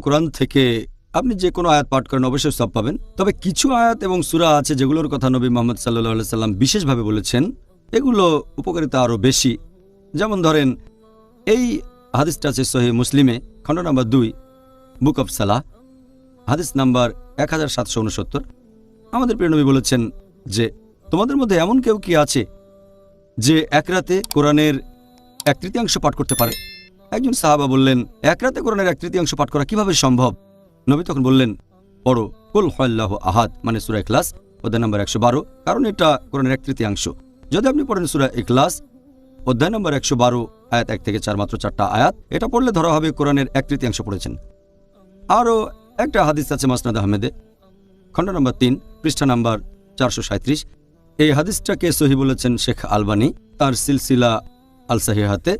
কোরআন থেকে আপনি যে কোনো আয়াত পাঠ করেন, অবশ্যই সব পাবেন। তবে কিছু আয়াত এবং সুরা আছে যেগুলোর কথা নবী মোহাম্মদ সাল্লাহ সাল্লাম বিশেষভাবে বলেছেন। এগুলো উপকারিতা আরও বেশি। যেমন ধরেন, এই হাদিসটা আছে সহি মুসলিমে, খণ্ড নাম্বার দুই, বুক অফ সালাহ। হাদিস নাম্বার এক হাজার সাতশো উনসত্তর। আমাদের প্রিয়নবী বলেছেন যে, তোমাদের মধ্যে এমন কেউ কি আছে যে এক রাতে কোরআনের এক তৃতীয়াংশ পাঠ করতে পারে? একজন সাহাবা বললেন, এক রাতে কোরআনের এক তৃতীয়াংশ পাঠ করা কীভাবে সম্ভব? নবী তখন বললেন, পড়ো, কুল হল্লাহ আহাদ মানে সুরা ইখলাস, অধ্যায় নম্বর একশো বারো, কারণ এটা কোরআনের এক তৃতীয়াংশ। যদি আপনি পড়েন সুরা ইখলাস, অধ্যায় নম্বর একশো বারো, আয়াত এক থেকে চার মাত্র চারটা আয়াত, এটা পড়লে ধরা হবে কোরআনের এক তৃতীয়াংশ পড়েছেন। আরও একটা হাদিস আছে মাসনাদ আহমেদে, খণ্ড নম্বর তিন, পৃষ্ঠা নাম্বার চারশো সাঁত্রিশ এই হাদিসটাকে সহি বলেছেন শেখ আলবানি, তার সিলসিলা আল সাহিহাতে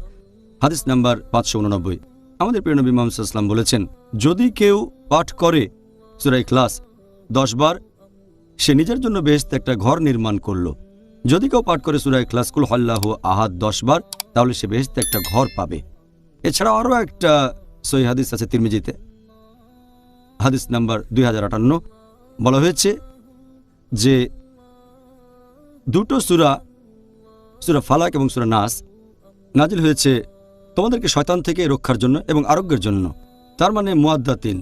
হাদিস নাম্বার পাঁচশো উননব্বই। আমাদের প্রিয় নবী মোহাম্মদ বলেছেন, যদি কেউ পাঠ করে সুরাই ক্লাস দশ বার, সে নিজের জন্য বেহেস্তে একটা ঘর নির্মাণ করল। যদি কেউ পাঠ করে সুরাই ক্লাস কুল হল্লাহ আহাদ দশ বার, তাহলে সে বেহেস্তে একটা ঘর পাবে। এছাড়া আরও একটা সহি হাদিস আছে তিরমিজিতে। হাদিস নাম্বার দুই হাজার আটান্ন। বলা হয়েছে যে, দুটো সুরা সুরা ফালাক এবং সুরা নাস নাজিল হয়েছে তোমাদেরকে শয়তান থেকে রক্ষার জন্য এবং আরোগ্যের জন্য। তার মানে মুয়াদ্দাতিন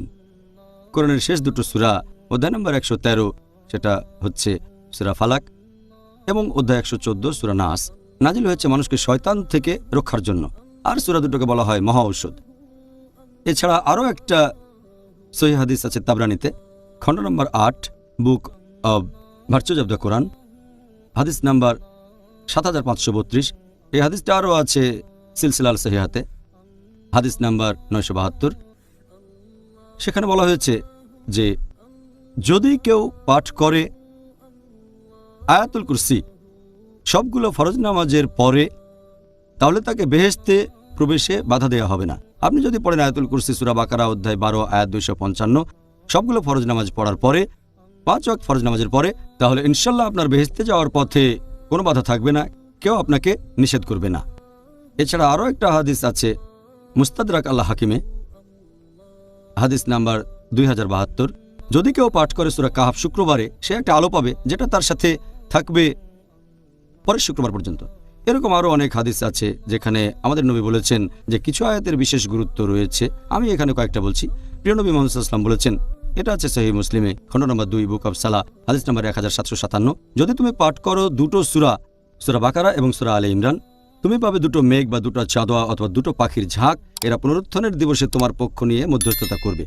কোরআনের শেষ দুটো সুরা, অধ্যায় নম্বর একশো তেরো, সেটা হচ্ছে সুরা ফালাক এবং অধ্যায় একশো চোদ্দ, সুরা নাস। নাজিল হয়েছে মানুষকে শয়তান থেকে রক্ষার জন্য। আর সুরা দুটোকে বলা হয় মহা ঔষধ। এছাড়া আরও একটা সহি হাদিস আছে তাবরানিতে, খণ্ড নম্বর আট, book of virtues of the Quran, হাদিস নাম্বার সাত হাজার পাঁচশো বত্রিশ। এই হাদিসটা আরও আছে সিলসিলাল সহিহাতে, হাদিস নাম্বার নয়শো বাহাত্তর। সেখানে বলা হয়েছে যে, যদি কেউ পাঠ করে আয়াতুল কুরসি, সবগুলো ফরজ নামাজের পরে, তাহলে তাকে বেহেস্তে প্রবেশে বাধা দেওয়া হবে না। আপনি যদি পড়েন আয়াতুল কুরসি সুরা বাকারা অধ্যায় বারো, আয়াত দুইশো পঞ্চান্ন, সবগুলো ফরজ নামাজ পড়ার পরে, পাঁচ ওয়াক্ত ফরজ নামাজের পরে, তাহলে ইনশাল্লাহ আপনার বেহেস্তে যাওয়ার পথে কোনো বাধা থাকবে না, কেউ আপনাকে নিষেধ করবে না। এছাড়া আরও একটা হাদিস আছে, মুস্তাদরাক আল্লাহ হাকিমে। হাদিস নাম্বার দুই হাজার বাহাত্তর। যদি কেউ পাঠ করে সুরা কাহাব শুক্রবারে, সে একটা আলো পাবে, যেটা তার সাথে থাকবে পরের শুক্রবার পর্যন্ত। এরকম আরও অনেক হাদিস আছে, যেখানে আমাদের নবী বলেছেন যে কিছু আয়াতের বিশেষ গুরুত্ব রয়েছে। আমি এখানে কয়েকটা বলছি। প্রিয় নবী মোহাম্মদ সাল্লাম বলেছেন, এটা আছে সহি মুসলিমে, খণ্ড নম্বর দুই, বুক অব সালা হাদিস নম্বর এক হাজার সাতশো সাতান্ন। যদি তুমি পাঠ করো দুটো সুরা সুরা বাকারা এবং সুরা আলে ইমরান তুমি পাবে দুটো মেঘ বা দুটো চাঁদোয়া অথবা দুটো পাখির ঝাঁক। এরা পুনরুত্থানের দিবসে তোমার পক্ষ নিয়ে মধ্যস্থতা করবে।